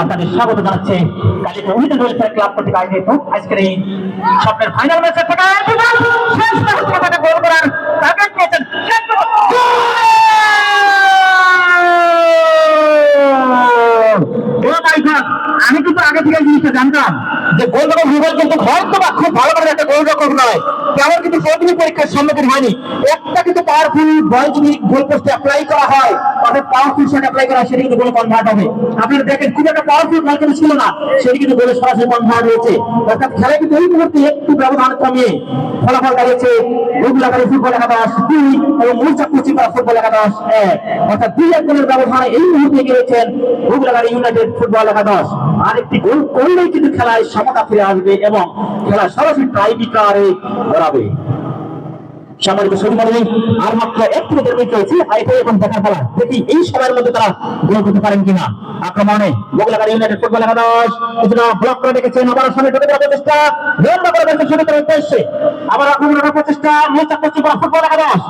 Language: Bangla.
আপনাদের স্বাগত জানাচ্ছে। ক্লাব কর্তৃক আয়োজিত। আজকের এই স্বপ্নের ফাইনাল ম্যাচের থেকে শেষ গোল করার টার্গেট আমি কিন্তু আগে থেকে জিনিসটা জানতাম যে গোলরক্ষক বিভাগ কিন্তু হয়তো বা খুব ভালো করে একটা গোলরক্ষক নয় তেমন কিন্তু পরীক্ষার সম্মুখীন হয়নি। একটা কিন্তু পাওয়ারফুল বল যদি গোল পোস্টে অ্যাপ্লাই করা হয় পাওয়ারফুল শট অ্যাপ্লাই করা, সেটা কিন্তু গোলে কনভার্ট হবে। আপনারা দেখেন, খুব একটা পাওয়ারফুল কিন্তু ছিল না, সেটি কিন্তু গোলে সরাসরি কনভার্ট হয়েছে। অর্থাৎ খেলায় কিন্তু এই মুহূর্তে একটু ব্যবধান কমিয়ে ফলাফল দাঁড়িয়েছে ফুটবল একাদশ দুই এবং মূর্চা কুচিপাড়া ফুটবল একাদশ এক। অর্থাৎ দুই এক গোলের ব্যবধানে এই মুহূর্তে এগিয়েছেন রুগলাগাড়ি ইউনাইটেড ফুটবল একাদশ। আরেকটি গোল করলেই কিন্তু খেলায় সমতা ফিরে আসবে এবং খেলা সরাসরি ট্রাইবিকারে গড়াবে সামরিক সৈন্য আর মাত্র এক মিনিটের মিনিট রয়েছে আইপিএল এখন দেখার খেলা দেখি এই সময়ের মধ্যে তারা গোল করতে পারেন কিনা। আক্রমণে মোগলাকার ইউনাইটেড ফুটবল একাদশ কিছুটা ব্লক করে রেখেছেন। আবার সামনে ঢুকে দেওয়ার প্রচেষ্টা। লম্বা করে বেশ শুরু করার উদ্দেশ্যে আবার আক্রমণের প্রচেষ্টা। মোচা করছে ফুটবল একাদশ